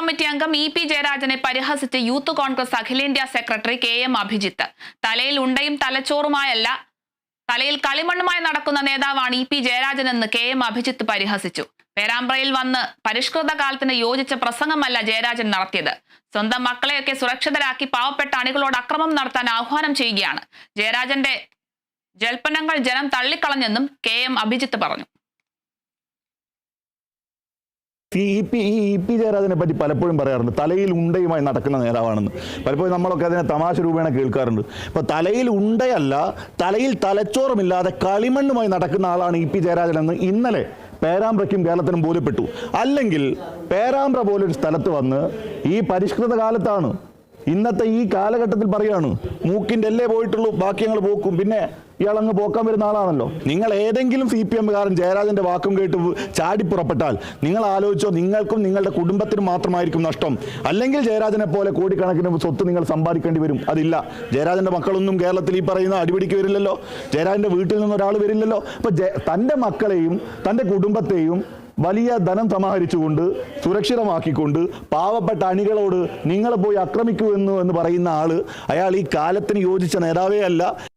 Committee അംഗം E P ജയരാജനെ പരിഹസിച്ച് youth Congress അഖിലേന്ത്യാ സെക്രട്ടറി കെ എം അഭിജിത്ത്. തലയിൽ ഉണ്ടയും തലച്ചോറുമായല്ല തലയിൽ കളിമണ്ണുമായി നടക്കുന്ന നേതാവാണ് ഇ പി ജയരാജൻ എന്ന് കെ എം അഭിജിത്ത് പരിഹസിച്ചു. പേരാമ്പ്രയിൽ വന്ന് പരിഷ്കൃത കാലത്തിന് യോജിച്ച പ്രസംഗമല്ല ജയരാജൻ നടത്തിയത്. സ്വന്തം മക്കളെയൊക്കെ സുരക്ഷിതരാക്കി പാവപ്പെട്ട അണികളോട് അക്രമം നടത്താൻ ആഹ്വാനം ചെയ്യുകയാണ്. ജയരാജന്റെ ജൽപ്പനങ്ങൾ ജനം തള്ളിക്കളഞ്ഞെന്നും കെ എം അഭിജിത്ത് പറഞ്ഞു. ഈ പി ഈ പി ജയരാജനെ പറ്റി പലപ്പോഴും പറയാറുണ്ട്. തലയിൽ ഉണ്ടയുമായി നടക്കുന്ന നേതാവാണെന്ന്. പലപ്പോഴും നമ്മളൊക്കെ അതിനെ തമാശ രൂപേണ കേൾക്കാറുണ്ട്. അപ്പോൾ തലയിൽ ഉണ്ടയല്ല തലയിൽ തലച്ചോറുമില്ലാതെ കളിമണ്ണുമായി നടക്കുന്ന ആളാണ് ഇ പി ജയരാജൻ എന്ന് ഇന്നലെ പേരാമ്പ്രയ്ക്കും കേരളത്തിനും ബോധ്യപ്പെട്ടു. അല്ലെങ്കിൽ പേരാമ്പ്ര പോലൊരു സ്ഥലത്ത് വന്ന് ഈ പരിഷ്കൃത കാലത്താണ്. ഇന്നത്തെ ഈ കാലഘട്ടത്തിൽ പറയാണ് മൂക്കിന്റെ അല്ലേ പോയിട്ടുള്ളൂ ബാക്കി ഞങ്ങൾ പോക്കും. പിന്നെ ഇയാൾ അങ്ങ് പോക്കാൻ വരുന്ന ആളാണല്ലോ. നിങ്ങൾ ഏതെങ്കിലും സി പി എമ്മുകാരൻ ജയരാജന്റെ വാക്കും കേട്ട് ചാടി പുറപ്പെട്ടാൽ നിങ്ങൾ ആലോചിച്ചോ നിങ്ങൾക്കും നിങ്ങളുടെ കുടുംബത്തിനും മാത്രമായിരിക്കും നഷ്ടം. അല്ലെങ്കിൽ ജയരാജനെ പോലെ കോടിക്കണക്കിന് സ്വത്ത് നിങ്ങൾ സമ്പാദിക്കേണ്ടി വരും. അതില്ല. ജയരാജന്റെ മക്കളൊന്നും കേരളത്തിൽ ഈ പറയുന്ന അടിപിടിക്ക് വരില്ലല്ലോ. ജയരാജന്റെ വീട്ടിൽ നിന്ന് ഒരാൾ വരില്ലല്ലോ. അപ്പൊ തന്റെ മക്കളെയും തന്റെ കുടുംബത്തെയും വലിയ ധനം സമാഹരിച്ചുകൊണ്ട് സുരക്ഷിതമാക്കിക്കൊണ്ട് പാവപ്പെട്ട അണികളോട് നിങ്ങൾ പോയി ആക്രമിക്കൂ എന്ന് എന്ന് പറയുന്ന ആൾ അയാൾ ഈ കാലത്തിന് യോജിച്ച നേതാവേ അല്ല.